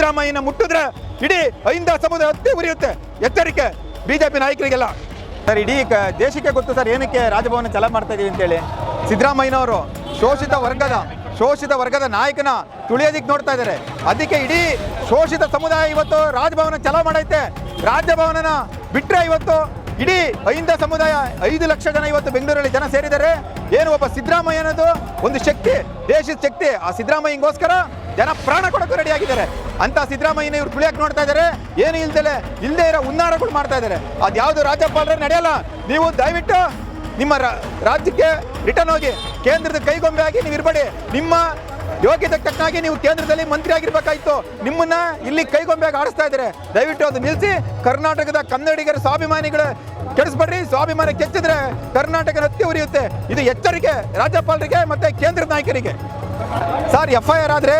ಸಿದ್ದರಾಮಯ್ಯನ ಮುಟ್ಟಿದ್ರೆ ಇಡೀ ಅಹಿಂದ ಸಮುದಾಯ ಹತ್ತಿ ಉರಿಯುತ್ತೆ. ಎಚ್ಚರಿಕೆ ಬಿಜೆಪಿ ನಾಯಕರಿಗೆಲ್ಲ. ಸರ್, ಇಡೀ ದೇಶಕ್ಕೆ ಗೊತ್ತು ಸರ್ ಏನಕ್ಕೆ ರಾಜಭವನ ಚಲ ಮಾಡ್ತಾ ಇದೀವಿ ಅಂತೇಳಿ. ಸಿದ್ದರಾಮಯ್ಯನವರು ಶೋಷಿತ ವರ್ಗದ ಶೋಷಿತ ವರ್ಗದ ನಾಯಕನ ತುಳಿಯೋದಿಕ್ಕೆ ನೋಡ್ತಾ ಇದ್ದಾರೆ. ಅದಕ್ಕೆ ಇಡೀ ಶೋಷಿತ ಸಮುದಾಯ ಇವತ್ತು ರಾಜಭವನ ಚಲ ಮಾಡೈತೆ. ರಾಜಭವನನ ಬಿಟ್ರೆ ಇವತ್ತು ಇಡೀ ಅಹಿಂದ ಸಮುದಾಯ ಐದು ಲಕ್ಷ ಜನ ಇವತ್ತು ಬೆಂಗಳೂರಲ್ಲಿ ಜನ ಸೇರಿದ್ದಾರೆ. ಏನು ಒಬ್ಬ ಸಿದ್ದರಾಮಯ್ಯ ಅನ್ನೋದು ಒಂದು ಶಕ್ತಿ, ದೇಶದ ಶಕ್ತಿ. ಆ ಸಿದ್ದರಾಮಯ್ಯಗೋಸ್ಕರ ಜನ ಪ್ರಾಣ ಕೊಡೋಕೆ ರೆಡಿ ಆಗಿದ್ದಾರೆ. ಅಂತ ಸಿದ್ದರಾಮಯ್ಯನ ಇವ್ರು ತುಳಿಯಕ್ಕೆ ನೋಡ್ತಾ ಇದ್ದಾರೆ. ಏನು ಇಲ್ದಲೆ ಇಲ್ಲದೆ ಇರೋ ಉನ್ನಾರಗಳು ಮಾಡ್ತಾ ಇದ್ದಾರೆ. ಅದ್ಯಾವುದು ರಾಜ್ಯಪಾಲರೇ ನಡೆಯಲ್ಲ. ನೀವು ದಯವಿಟ್ಟು ನಿಮ್ಮ ರಾಜ್ಯಕ್ಕೆ ರಿಟರ್ನ್ ಹೋಗಿ ಕೇಂದ್ರದ ಕೈಗೊಂಬೆ ಆಗಿ ನೀವು ಇರಬೇಡಿ. ನಿಮ್ಮ ಯೋಗ್ಯತೆ ತಕ್ಕನಾಗಿ ನೀವು ಕೇಂದ್ರದಲ್ಲಿ ಮಂತ್ರಿ ಆಗಿರ್ಬೇಕಾಯ್ತು. ನಿಮ್ಮನ್ನ ಇಲ್ಲಿ ಕೈಗೊಂಬೆಯಾಗಿ ಆಡಿಸ್ತಾ ಇದ್ದಾರೆ. ದಯವಿಟ್ಟು ಅದು ನಿಲ್ಲಿಸಿ ಕರ್ನಾಟಕದ ಕನ್ನಡಿಗರ ಸ್ವಾಭಿಮಾನಿಗಳ ಕೆಡಿಸ್ಬೇಡ್ರಿ. ಸ್ವಾಭಿಮಾನ ಕೆಚ್ಚಿದ್ರೆ ಕರ್ನಾಟಕ ಹತ್ತಿ ಉರಿಯುತ್ತೆ. ಇದು ಎಚ್ಚರಿಕೆ ರಾಜ್ಯಪಾಲರಿಗೆ ಮತ್ತೆ ಕೇಂದ್ರದ ನಾಯಕರಿಗೆ. ಸರ್ ಎಫ್ ಐ ಆರ್ ಆದ್ರೆ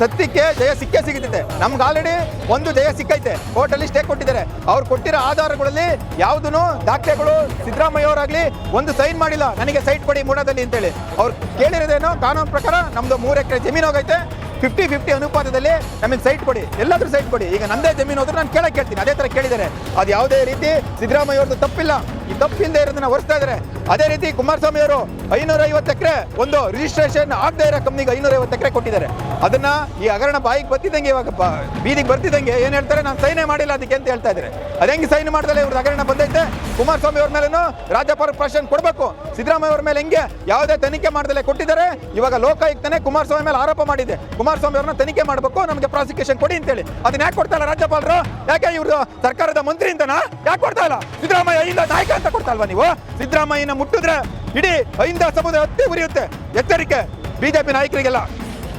ಸತ್ಯಕ್ಕೆ ಜಯ ಸಿಕ್ಕೇ ಸಿಗುತ್ತೆ ನಮ್ಗೆ ಆಲ್ರೆಡಿ ಒಂದು ಜಯ ಸಿಕ್ಕೈತೆ. ಕೋರ್ಟಲ್ಲಿ ಸ್ಟೇ ಕೊಟ್ಟಿದ್ದಾರೆ. ಅವ್ರು ಕೊಟ್ಟಿರೋ ಆಧಾರಗಳಲ್ಲಿ ಯಾವುದೂ ದಾಖಲೆಗಳು ಸಿದ್ದರಾಮಯ್ಯ ಅವರಾಗಲಿ ಒಂದು ಸೈನ್ ಮಾಡಿಲ್ಲ. ನನಗೆ ಸೈಟ್ ಕೊಡಿ ಮೂಡದಲ್ಲಿ ಅಂತೇಳಿ. ಅವ್ರು ಕೇಳಿರೋದೇನೋ ಕಾನೂನು ಪ್ರಕಾರ ನಮ್ದು ಮೂರು ಎಕರೆ ಜಮೀನು ಹೋಗೈತೆ. ಫಿಫ್ಟಿ ಫಿಫ್ಟಿ ಅನುಪಾತದಲ್ಲಿ ನಮಗೆ ಸೈಟ್ ಕೊಡಿ. ಎಲ್ಲಾದರೂ ಸೈಟ್ ಕೊಡಿ. ಈಗ ನಂದೇ ಜಮೀನು ಹೋದ್ರೆ ನಾನು ಕೇಳಕ್ಕೆ ಕೇಳ್ತೀನಿ. ಅದೇ ಥರ ಕೇಳಿದ್ದಾರೆ. ಅದು ಯಾವುದೇ ರೀತಿ ಸಿದ್ದರಾಮಯ್ಯ ಅವ್ರದ್ದು ತಪ್ಪಿಲ್ಲ. ಈ ತಪ್ಪಿಂದ ಇರೋದನ್ನ ಒರೆಸ್ತಾ ಇದ್ದಾರೆ ಅದೇ ರೀತಿ ಕುಮಾರಸ್ವಾಮಿ ಅವರು ಐನೂರ ಐವತ್ತು ಎಕರೆ ಒಂದು ರಿಜಿಸ್ಟ್ರೇಷನ್ ಆಗದೆ ಇರೋ ಕಂಪ್ನಿಗೆ ಐನೂರ ಐವತ್ತು ಎಕರೆ ಕೊಟ್ಟಿದ್ದಾರೆ. ಅದನ್ನ ಈ ಹಗರಣ ಬಾಯಿಗೆ ಬರ್ತಿದ್ದಂಗೆ ಇವಾಗ ಬೀದಿಗೆ ಬರ್ತಿದ್ದಂಗೆ ಏನು ಹೇಳ್ತಾರೆ? ನಾನು ಸೈನೇ ಮಾಡಿಲ್ಲ ಅದಕ್ಕೆ ಅಂತ ಹೇಳ್ತಾ ಇದ್ದಾರೆ ಅದಂಗೆ ಸೈನ್ ಮಾಡಿದ್ರೆ ಇವ್ರದ್ದು ಹಗರಣ ಬಂದೈತೆ? ಕುಮಾರಸ್ವಾಮಿ ಅವ್ರ ಮೇಲೂ ರಾಜ್ಯಪಾಲ ಪ್ರಶ್ನೆ ಕೊಡಬೇಕು. ಸಿದ್ದರಾಮಯ್ಯ ಅವ್ರ ಮೇಲೆ ಹೆಂಗೆ ಯಾವುದೇ ತನಿಖೆ ಮಾಡ್ದಲೇ ಕೊಟ್ಟಿದ್ದಾರೆ. ಇವಾಗ ಲೋಕಾಯುಕ್ತನೇ ಕುಮಾರಸ್ವಾಮಿ ಮೇಲೆ ಆರೋಪ ಮಾಡಿದೆ. ಕುಮಾರಸ್ವಾಮಿ ಅವ್ರನ್ನ ತನಿಖೆ ಮಾಡಬೇಕು, ನಮಗೆ ಪ್ರಾಸಿಕ್ಯೂಷನ್ ಕೊಡಿ ಅಂತೇಳಿ. ಅದನ್ನ ಯಾಕೆ ಕೊಡ್ತಾ ಇಲ್ಲ ರಾಜ್ಯಪಾಲರು? ಯಾಕೆ ಇವರು ಸರ್ಕಾರದ ಮಂತ್ರಿ ಅಂತನಾ? ಯಾಕೆ ಕೊಡ್ತಾ ಇಲ್ಲ? ಸಿದ್ದರಾಮಯ್ಯ ಇಲ್ಲ ನಾಯಕ ಅಂತ ಕೊಡ್ತಾ ನೀವು? ಸಿದ್ದರಾಮಯ್ಯನ ಮುಟ್ಟಿದ್ರೆ ಇಡೀ ಅಹಿಂದ ಸಮುದಾಯ ಹತ್ತಿ ಉರಿಯುತ್ತೆ. ಎಚ್ಚರಿಕೆ ಬಿಜೆಪಿ ನಾಯಕರಿಗೆಲ್ಲ.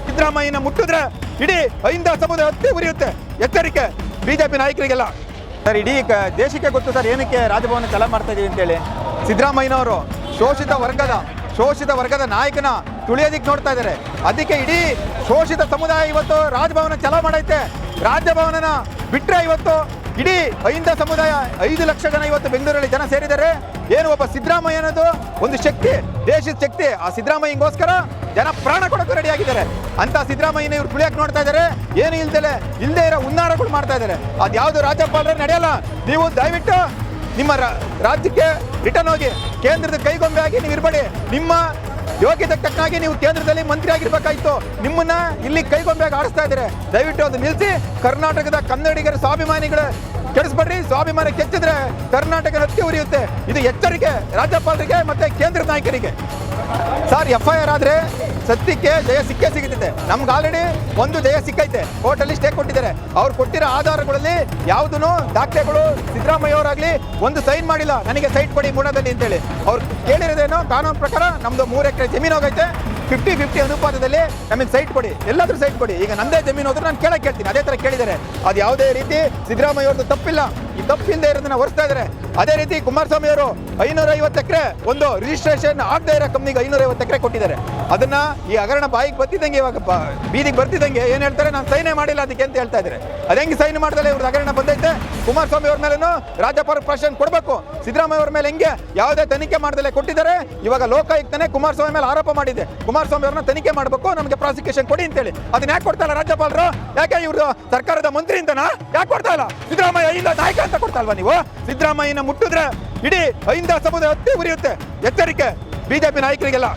ಸಿದ್ದರಾಮಯ್ಯನ ಮುಟ್ಟಿದ್ರೆ ಇಡೀ ಅಹಿಂದ ಸಮುದಾಯ ಹತ್ತಿ ಉರಿಯುತ್ತೆ. ಎಚ್ಚರಿಕೆ ಬಿಜೆಪಿ ನಾಯಕರಿಗೆಲ್ಲ. ಸರ್, ಇಡೀ ದೇಶಕ್ಕೆ ಗೊತ್ತು ಸರ್, ಏನಕ್ಕೆ ರಾಜಭವನ ಚಲ ಮಾಡ್ತಾ ಇದೀವಿ ಅಂತೇಳಿ? ಸಿದ್ದರಾಮಯ್ಯನವರು ಶೋಷಿತ ವರ್ಗದ ಶೋಷಿತ ವರ್ಗದ ನಾಯಕನ ತುಳಿಯೋದಿಕ್ಕೆ ನೋಡ್ತಾ ಇದ್ದಾರೆ ಅದಕ್ಕೆ ಇಡೀ ಶೋಷಿತ ಸಮುದಾಯ ಇವತ್ತು ರಾಜಭವನ ಚಲ ಮಾಡೈತೆ. ರಾಜಭವನನ ಬಿಟ್ರೆ ಇವತ್ತು ಇಡೀ ಅಹಿಂದ ಸಮುದಾಯ ಐದು ಲಕ್ಷ ಜನ ಇವತ್ತು ಬೆಂಗಳೂರಲ್ಲಿ ಜನ ಸೇರಿದ್ದಾರೆ. ಏನು ಒಬ್ಬ ಸಿದ್ದರಾಮಯ್ಯ ಅನ್ನೋದು? ಒಂದು ಶಕ್ತಿ, ದೇಶದ ಶಕ್ತಿ. ಆ ಸಿದ್ದರಾಮಯ್ಯಗೋಸ್ಕರ ಜನ ಪ್ರಾಣ ಕೊಡೋಕೆ ರೆಡಿ ಆಗಿದ್ದಾರೆ. ಅಂತ ಸಿದ್ದರಾಮಯ್ಯನ ಇವ್ರು ತುಳಿಯಕ್ಕೆ ನೋಡ್ತಾ ಇದ್ದಾರೆ. ಏನು ಇಲ್ದಲೆ ಇಲ್ಲದೆ ಇರೋ ಉನ್ನಾರಗಳು ಮಾಡ್ತಾ ಇದ್ದಾರೆ. ಅದ್ಯಾವುದು ರಾಜ್ಯಪಾಲರೇ ನಡೆಯಲ್ಲ. ನೀವು ದಯವಿಟ್ಟು ನಿಮ್ಮ ರಾಜ್ಯಕ್ಕೆ ರಿಟರ್ನ್ ಹೋಗಿ, ಕೇಂದ್ರದ ಕೈಗೊಂಬೆ ಆಗಿ ನೀವು ಇರಬೇಡಿ. ನಿಮ್ಮ ಯೋಗ್ಯತೆ ತಕ್ಕನಾಗಿ ನೀವು ಕೇಂದ್ರದಲ್ಲಿ ಮಂತ್ರಿ ಆಗಿರ್ಬೇಕಾಯ್ತು ನಿಮ್ಮನ್ನ ಇಲ್ಲಿ ಕೈಗೊಂಬೆಗೆ ಆಡಿಸ್ತಾ ಇದ್ದಾರೆ. ದಯವಿಟ್ಟು ಅದು ನಿಲ್ಲಿಸಿ ಕರ್ನಾಟಕದ ಕನ್ನಡಿಗರ ಸ್ವಾಭಿಮಾನಿಗಳ ಕೆಡಿಸ್ಬೇಡ್ರಿ, ಸ್ವಾಭಿಮಾನ ಕೆಚ್ಚಿದ್ರೆ ಕರ್ನಾಟಕ ಹತ್ತಿ ಉರಿಯುತ್ತೆ. ಇದು ಎಚ್ಚರಿಕೆ ರಾಜ್ಯಪಾಲರಿಗೆ ಮತ್ತೆ ಕೇಂದ್ರ ನಾಯಕರಿಗೆ. ಸರ್ ಎಫ್ ಐ ಆರ್ ಆದ್ರೆ ಸತ್ಯಕ್ಕೆ ಜಯ ಸಿಕ್ಕೇ ಸಿಗುತ್ತಿದೆ. ನಮ್ಗೆ ಆಲ್ರೆಡಿ ಒಂದು ಜಯ ಸಿಕ್ಕೈತೆ. ಕೋರ್ಟಲ್ಲಿ ಸ್ಟೇ ಕೊಟ್ಟಿದ್ದಾರೆ. ಅವ್ರು ಕೊಟ್ಟಿರೋ ಆಧಾರಗಳಲ್ಲಿ ಯಾವುದೂ ದಾಖಲೆಗಳು ಸಿದ್ದರಾಮಯ್ಯ ಅವರಾಗ್ಲಿ ಒಂದು ಸೈನ್ ಮಾಡಿಲ್ಲ. ನನಗೆ ಸೈಟ್ ಕೊಡಿ, ಮೂಡದಲ್ಲಿ ಅಂತೇಳಿ. ಅವ್ರು ಕೇಳಿರೋದೇನೋ ಕಾನೂನು ಪ್ರಕಾರ ನಮ್ದು ಮೂರು ಎಕರೆ ಜಮೀನು ಹೋಗೈತೆ. ಫಿಫ್ಟಿ ಫಿಫ್ಟಿ ಅನುಪಾತದಲ್ಲಿ ನಮಗೆ ಸೈಟ್ ಕೊಡಿ. ಎಲ್ಲಾದ್ರೂ ಸೈಟ್ ಕೊಡಿ. ಈಗ ನಂದೇ ಜಮೀನು ಹೋದ್ರೆ ನಾನು ಕೇಳಕ್ಕೆ ಕೇಳ್ತೀನಿ. ಅದೇ ಥರ ಕೇಳಿದ್ದಾರೆ. ಅದು ಯಾವುದೇ ರೀತಿ ಸಿದ್ದರಾಮಯ್ಯ ಅವ್ರದ್ದು ತಪ್ಪಿಲ್ಲ. ಈ ತಪ್ಪಿಲ್ಲದೆ ಇರೋದನ್ನ ಹೊರಿಸ್ತಾ ಇದ್ದಾರೆ ಅದೇ ರೀತಿ ಕುಮಾರಸ್ವಾಮಿ ಅವರು ಐನೂರ ಐವತ್ತು ಎಕರೆ ಒಂದು ರಿಜಿಸ್ಟ್ರೇಷನ್ ಆಗದೆ ಇರೋ ಕಂಪ್ನಿಗೆ ಐನೂರ ಎಕರೆ ಕೊಟ್ಟಿದ್ದಾರೆ. ಅದನ್ನ ಈ ಹಗರಣ ಬಾಯಿಗೆ ಬರ್ತಿದ್ದಂಗೆ ಇವಾಗ ಬೀದಿಗೆ ಬರ್ತಿದ್ದಂಗೆ ಏನು ಹೇಳ್ತಾರೆ? ನಾನು ಸೈನೇ ಮಾಡಿಲ್ಲ ಅದಕ್ಕೆ ಅಂತ ಹೇಳ್ತಾ ಇದ್ದಾರೆ ಅದಂಗೆ ಸೈನ್ ಮಾಡಿದ್ರೆ ಇವ್ರದ್ದು ಹಗರಣ ಬಂದೈತೆ? ಕುಮಾರಸ್ವಾಮಿ ಅವ್ರ ಮೇಲೇನು ರಾಜ್ಯಪಾಲ ಪ್ರಶ್ನೆ ಕೊಡಬೇಕು. ಸಿದ್ದರಾಮಯ್ಯ ಅವ್ರ ಮೇಲೆ ಹೆಂಗೆ ಯಾವುದೇ ತನಿಖೆ ಮಾಡ್ದಲೇ ಕೊಟ್ಟಿದ್ದಾರೆ? ಇವಾಗ ಲೋಕಾಯುಕ್ತನೇ ಕುಮಾರಸ್ವಾಮಿ ಮೇಲೆ ಆರೋಪ ಮಾಡಿದೆ. ಕುಮಾರಸ್ವಾಮಿ ಅವ್ರನ್ನ ತನಿಖೆ ಮಾಡಬೇಕು, ನಮಗೆ ಪ್ರಾಸಿಕ್ಯೂಷನ್ ಕೊಡಿ ಅಂತೇಳಿ ಅದನ್ನ ಯಾಕೆ ಕೊಡ್ತಾ ಇಲ್ಲ ರಾಜ್ಯಪಾಲರು? ಯಾಕೆ ಇವ್ರದ್ದು ಸರ್ಕಾರದ ಮಂತ್ರಿ ಅಂತನಾ ಯಾಕೆ ಕೊಡ್ತಾ ಇಲ್ಲ? ಸಿದ್ದರಾಮಯ್ಯ ಇಲ್ಲ ನಾಯಕ ಅಂತ ಕೊಡ್ತಲ್ವಾ ನೀವು? ಸಿದ್ದರಾಮಯ್ಯನ ಮುಟ್ಟಿದ್ರೆ ಇಡೀ ಅಹಿಂದ ಸಮುದಾಯ ಹತ್ತಿ ಉರಿಯುತ್ತೆ. ಎಚ್ಚರಿಕೆ. ಬಿಜೆಪಿ ನಾಯಕರಿಗೆಲ್ಲ.